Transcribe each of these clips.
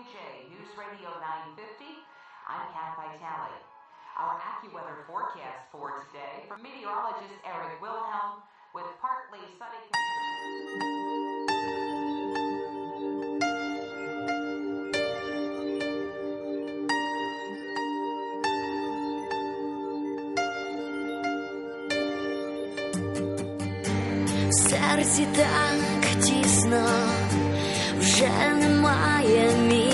WJ News Radio 950. I'm Kat Vitale. Our AccuWeather forecast for today from meteorologist Eric Wilhelm with partly sunny. В серці так тісно, вже немає місця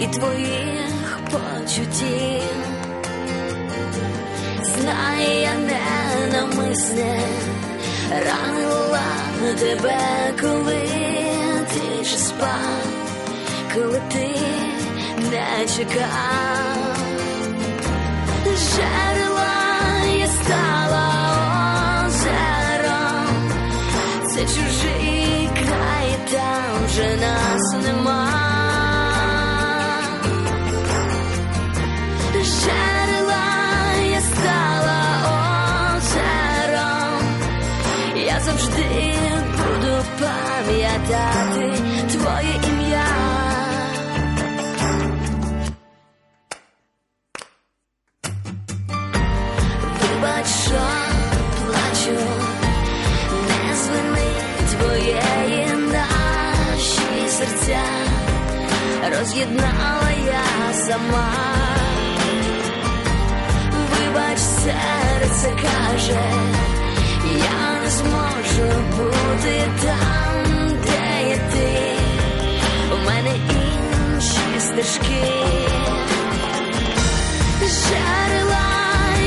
І твоїх почуттів. Знає, я ненавмисне ранила тебе, коли ти ж спав, коли ти не чекав. Завжди буду пам'ятати твоє ім'я. Вибач, що плачу, не звини твоєї наші серця, роз'єднала я сама. Вибач, серце каже, інші стежки.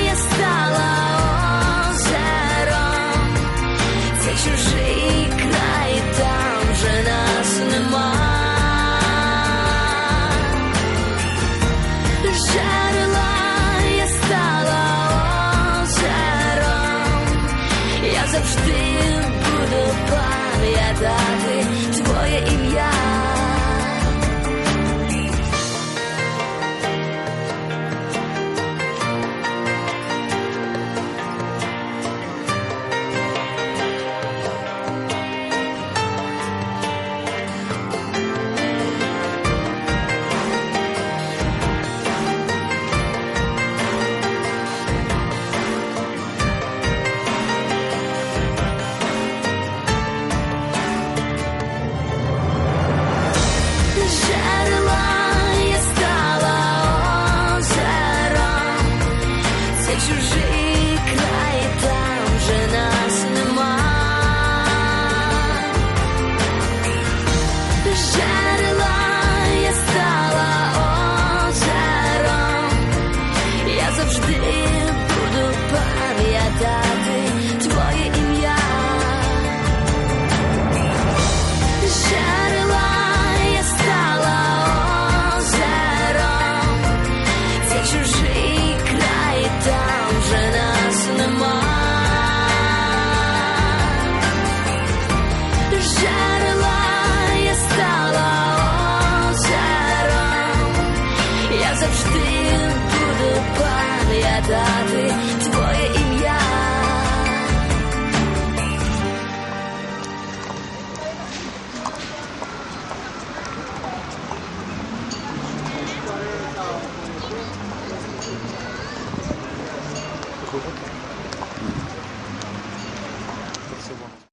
Я стала озером, це чужий край, там вже нас нема. Жерела я стала озером, я завжди буду пам'ятати твоє ім'я. Я завжди буду пам'ятати твоє ім'я.